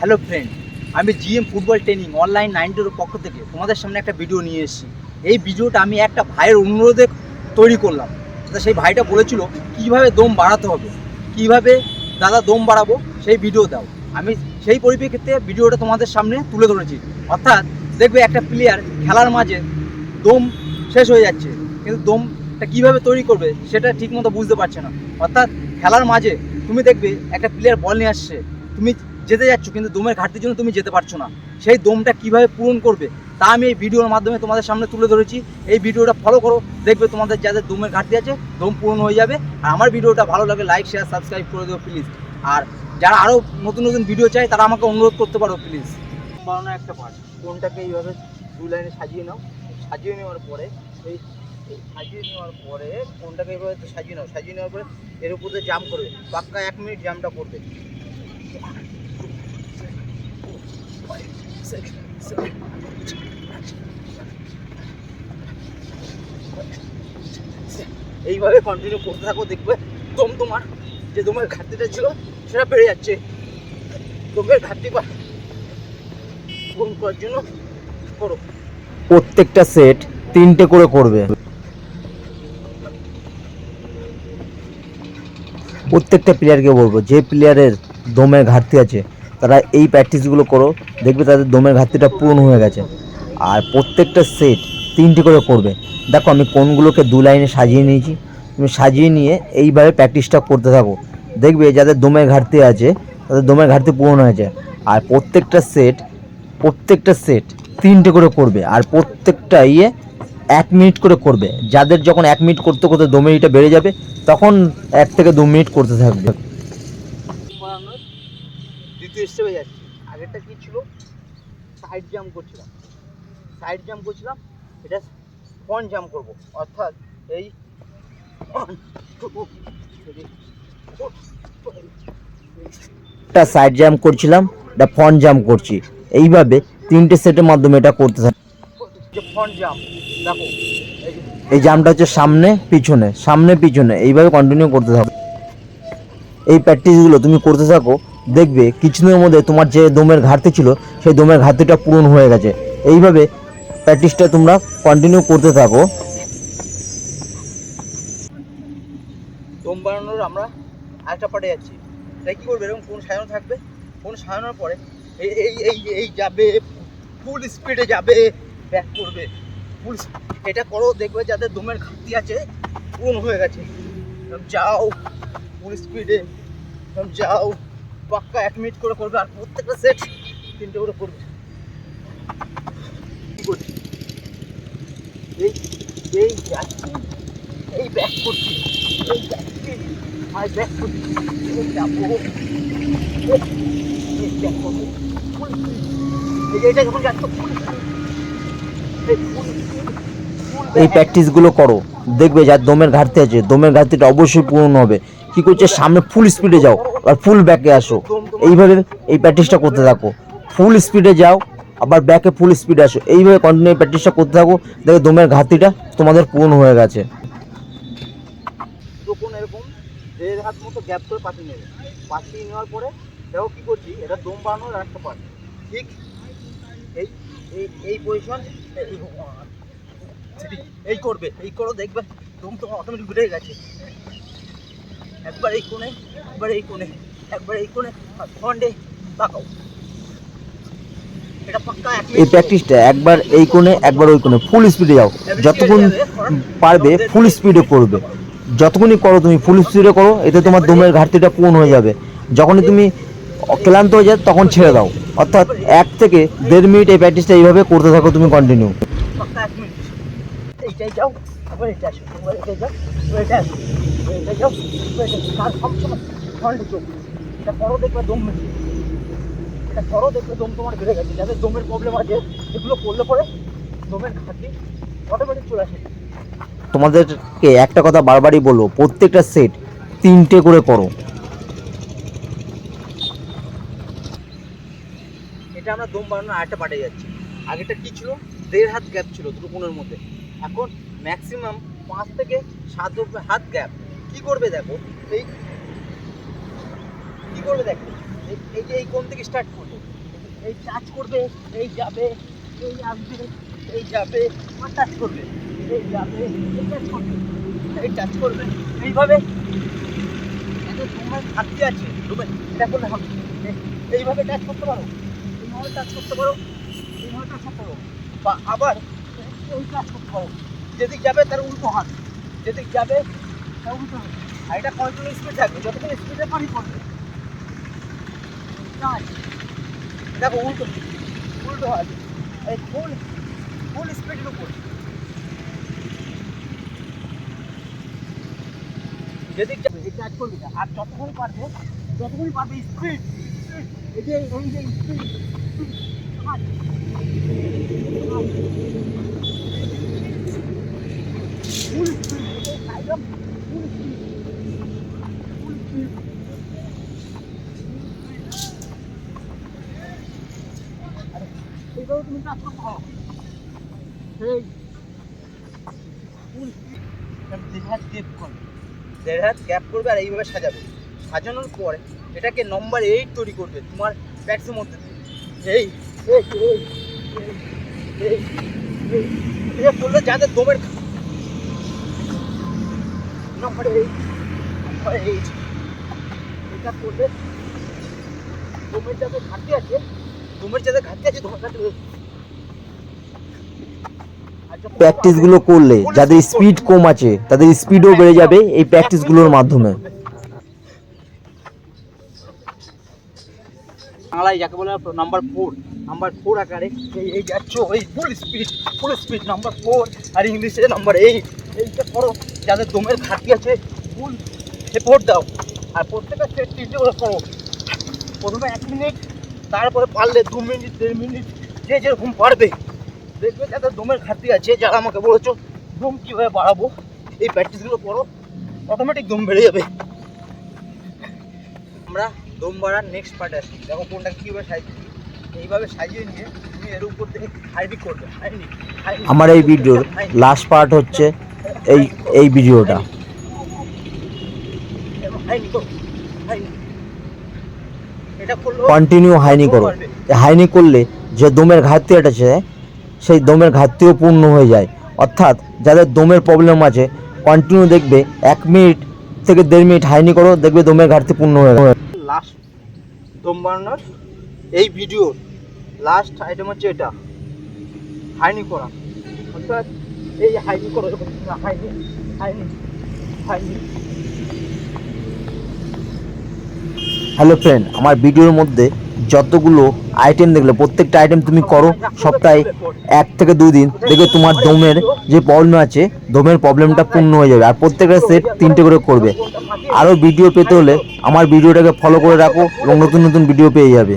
Hello friend আমি GM football training online নাইনটির পক্ষ থেকে তোমাদের সামনে একটা ভিডিও নিয়ে এসেছি। এই ভিডিওটা আমি একটা ভাইয়ের অনুরোধে তৈরি করলাম। তা সেই ভাইটা বলেছিল, কীভাবে দম বাড়াতে হবে? কীভাবে দাদা দম বাড়াবো? সেই ভিডিও দাও। আমি সেই পরিপ্রেক্ষিতে ভিডিওটা তোমাদের সামনে তুলে ধরেছি। অর্থাৎ, দেখবে একটা প্লেয়ার খেলার মাঝে দম শেষ হয়ে যাচ্ছে, কিন্তু দমটা কীভাবে তৈরি করবে সেটা ঠিকমতো বুঝতে পারছে না। অর্থাৎ, খেলার মাঝে তুমি দেখবে একটা প্লেয়ার বল নিয়ে আসছে। তুমি যেতে যাচ্ছ, কিন্তু দমের ঘাটতির জন্য তুমি যেতে পারছ না। সেই দমটা কীভাবে পূরণ করবে, তা আমি এই ভিডিওর মাধ্যমে তোমাদের সামনে তুলে ধরেছি। এই ভিডিওটা ফলো করো, দেখবে তোমাদের যাদের দমের ঘাটতি আছে, দম পূরণ হয়ে যাবে। আর আমার ভিডিওটা ভালো লাগে লাইক শেয়ার সাবস্ক্রাইব করে দেবো প্লিজ আর যারা আরও নতুন নতুন ভিডিও চাই তারা আমাকে অনুরোধ করতে পারো প্লিজ বানানো একটা পার্ট কোনটাকে এইভাবে দু লাইনে সাজিয়ে নাও। সাজিয়ে নেওয়ার পরে, এই সাজিয়ে নেওয়ার পরে কোনটাকে এইভাবে সাজিয়ে নাও। সাজিয়ে নেওয়ার পরে এর উপর জাম্প করবে, পাক্কা এক মিনিট জাম্পটা করবে। এইভাবে কন্টিনিউ করতে থাকো, দেখবে দম তোমার, যে দমের ঘাটতিটা ছিল, সেটা বেড়ে যাচ্ছে। দমের ঘাটতি পূরণ করার জন্য করো। প্রত্যেকটা সেট তিনটে করে করবে। প্রত্যেকটা প্লেয়ারকে বলব, যে প্লেয়ারের দমের ঘাটতি আছে তারা এই প্র্যাকটিসগুলো করো, দেখবে তাদের দমের ঘাটতিটা পূরণ হয়ে গেছে। আর প্রত্যেকটা সেট তিনটে করে করবে। দেখো আমি কোনগুলোকে দু লাইনে সাজিয়ে নিয়েছি। তুমি সাজিয়ে নিয়ে এইভাবে প্র্যাকটিসটা করতে থাকো। দেখবে যাদের দমের ঘাটতি আছে, তাদের দমের ঘাটতি পূরণ হয়েছে। আর প্রত্যেকটা সেট প্রত্যেকটা সেট তিনটে করে করবে। আর প্রত্যেকটা ইয়ে এক মিনিট করে করবে। যাদের যখন এক মিনিট করতে করতে দু মিনিটটা বেড়ে যাবে, তখন এক থেকে দু মিনিট করতে থাকবে। স্টেপে যাচ্ছি। আগেরটা কি ছিল? সাইড জাম্প করছিলাম। সাইড জাম্প করছিলাম এটা ফ্রন্ট জাম্প করব। অর্থাৎ এই একটা সাইড জাম্প করছিলাম একটা ফ্রন্ট জাম্প করছি। এইভাবে তিনটে সেটের মাধ্যমে এটা করতে থাকবে যে ফ্রন্ট দেখো। এই জাম্পটা হচ্ছে সামনে পিছনে সামনে পিছনে। এইভাবে কন্টিনিউ করতে থাকো। এই প্র্যাকটিসগুলো তুমি করতে থাকো দেখবে কিছুদিনের মধ্যে তোমার যে দমের ঘাটতি ছিল, সেই দমের ঘাটতিটা পূরণ হয়ে গেছে। এইভাবে প্র্যাকটিসটা তোমরা কন্টিনিউ করতে থাকো। দম বানানোর আমরা আরেকটা পার্টে যাচ্ছি। এটা কী করবে এরকম কোন সাজানো থাকবে? কোন সাজানোর পরে এই এই এই যাবে ফুল স্পিডে যাবে ব্যাক করবে। ফুল এটা করো, দেখবে যাদের দমের ঘাটতি আছে, পূরণ হয়ে গেছে। যাও ফুল স্পিডে যাও। পাক্কা এক মিনিট করে করবে আর প্রত্যেকটা সেট তিনটে করে করবে। এই এই যাচ্ছি এই ব্যাক করছি এই যাচ্ছি আর ব্যাক করছি এই যাব এই ব্যাক করব ফুল এই এটা যখন যাচ্ছ ফুল এই ফুল এই প্র্যাকটিসগুলো করো। দেখবে যার দমের ঘাটতি আছে দমের ঘাটতিটা অবশ্যই পূরণ হবে। কি করছে? সামনে ফুল স্পিডে যাও, আর ফুল ব্যাকে আসো। এইভাবে এই প্র্যাকটিসটা করতে থাকো। ফুল স্পিডে যাও, আবার ব্যাকে ফুল স্পিডে আসো। এইভাবে কন্টিনিউ প্র্যাকটিসটা করতে থাকো, দেখো দমের ঘাটতিটা তোমাদের পূরণ হয়ে গেছে। এরকম দেড় হাত মতো গ্যাপ করে পাঠিয়ে নেবে। পাঠিয়ে নেওয়ার পরে দেখো কী করছি, এটা দম একটা ঠিক এই এই পজিশন এই করবে, এই করো, দেখবে দম তোমার অটোমেটিক বেড়ে গেছে। একবার এই কোণে একবার এই কোণে একবার এই কোণে আর পাক্কা এক এই প্র্যাকটিসটা একবার এই কোণে একবার ওই কোণে ফুল স্পিডে যাও। যতক্ষণ পারবে ফুল স্পিডে করবে। যতক্ষণই করো তুমি ফুল স্পিডে করো এতে তোমার দমের ঘাটতিটা পূরণ হয়ে যাবে। যখনই তুমি ক্লান্ত হয়ে যায় তখন ছেড়ে দাও। অর্থাৎ এক থেকে দেড় মিনিট এই প্র্যাকটিসটা এইভাবে করতে থাকো তুমি কন্টিনিউ এইটাই যাও। আবার এটা আসো আবার এটাই যাও এটা আসো এটা যাও এটা। কার সবসময় ফল্টে চোখ এটা করো দেখবে দম এটা করো দেখবে দম তোমার বেড়ে গেছে। যাদের দমের প্রবলেম আছে এগুলো করলে পরে দমের ঘাটতি অটোমেটিক চলে আসে। তোমাদেরকে একটা কথা বারবারই বলব প্রত্যেকটা সেট তিনটে করে করো। এটা আমরা দম বানানোর আরেকটা পাঠে যাচ্ছি। আগেটা কি ছিল? দেড় হাত গ্যাপ ছিল দুটো কোণের মধ্যে। এখন ম্যাক্সিমাম পাঁচ থেকে সাত হাত গ্যাপ কি করবে দেখো, এই কি করবে দেখো, এই- যে এই কোন থেকে স্টার্ট করবে, এই টাচ করবে, এই যাবে, এই আসবে, এই যাবে আর টাচ করবে, এই যাবে, এই টাচ করবে, এই টাচ করবে, এইভাবে। এত তোমার থাকতে আছে তুমি এটা করলে হবে। এইভাবে টাচ করতে পারো, এইভাবে টাচ করতে পারো, এইভাবে টাচ করতে পারো, বা আবার এই টাচ করতে পারো। যেদিক যাবে তার উল্টো হাত। যেদিক যাবে তার উল্টো হাত। আর এটা কন্ট্রোল স্পিড থাকবে। যতক্ষণ স্পিডে পানি পড়বে। টাচ দেখো উল্টো। উল্টো হাত। এই ফুল ফুল স্পিডের উপর। যেদিক যাবে, এই টাচ করবি না আর যতক্ষণ পারবে যতক্ষণ পারবে স্পিড এই যে এই যে স্পিড ফুল স্পিড একদম ফুল স্পিড ফুল স্পিড এইভাবে দেড় হাত গ্যাপ করবে আর এইভাবে সাজাবে সাজানোর পরে এটাকে নম্বর এইট তৈরি করবে তোমার ব্যাটসের মধ্যে। এই এই এই এই, করলে যাদের দমের নম্বর এইট নম্বর এইট এটা করলে দমের যাদের ঘাটতি আছে দমের যাদের ঘাটতি আছে দমের ঘাটতি প্র্যাকটিসগুলো করলে যাদের স্পিড কম আছে তাদের স্পিডও বেড়ে যাবে এই প্র্যাকটিসগুলোর মাধ্যমে। বাংলায় যাকে বলে নাম্বার ফোর নাম্বার ফোর আকারে এই এই যাচ্ছ এই full speed full speed number four আর ইংলিশে নাম্বার এইট এইটা করো। যাদের দমের ঘাটতি আছে ফুল এফোর্ট দাও। আর প্রত্যেকটা সেট তিনটে করে করো। প্রথমে এক মিনিট তারপরে পারলে দু মিনিট দেড় মিনিট যে যেরকম পারবে। দেখবে যাদের দমের ঘাটতি আছে যারা আমাকে বলেছ দম কীভাবে বাড়াবো? এই প্র্যাকটিসগুলো করো অটোমেটিক দম বেড়ে যাবে। আমরা দম বাড়ার নেক্সট পার্ট আসি। দেখো কোনটা কীভাবে সাজিয়েছি এইভাবে সাজিয়ে নিয়ে তুমি এর উপর থেকে হাইবিক করবে। হাইনি আমার এই ভিডিওর লাস্ট পার্ট হচ্ছে এই এই ভিডিওটা। কন্টিনিউ হাইনি করো। হাইনি করলে যে দমের ঘাটতি আছে সেই দমের ঘাটতিও পূর্ণ হয়ে যায়। অর্থাৎ যাদের দমের প্রবলেম আছে কন্টিনিউ দেখবে এক মিনিট থেকে দেড় মিনিট হাইনি করো, দেখবে দমের ঘাটতি পূর্ণ হয়ে গেছে। লাস্ট দম বাড়ানোর এই ভিডিওর লাস্ট আইটেম হচ্ছে এটা। হাইনি করা। অর্থাৎ এই হাইনি করো এরকম হাইনি হাইনি হাইনি হ্যালো ফ্রেন্ড আমার ভিডিওর মধ্যে যতগুলো আইটেম দেখলে, প্রত্যেকটা আইটেম তুমি করো, সপ্তাহে এক থেকে দুই দিন। দেখবে তোমার দমের যে প্রবলেম আছে, দমের প্রবলেমটা পূর্ণ হয়ে যাবে। আর প্রত্যেকটা সেট তিনটে করে করবে। আরও ভিডিও পেতে হলে আমার ভিডিওটাকে ফলো করে রাখো এবং নতুন নতুন ভিডিও পেয়ে যাবে।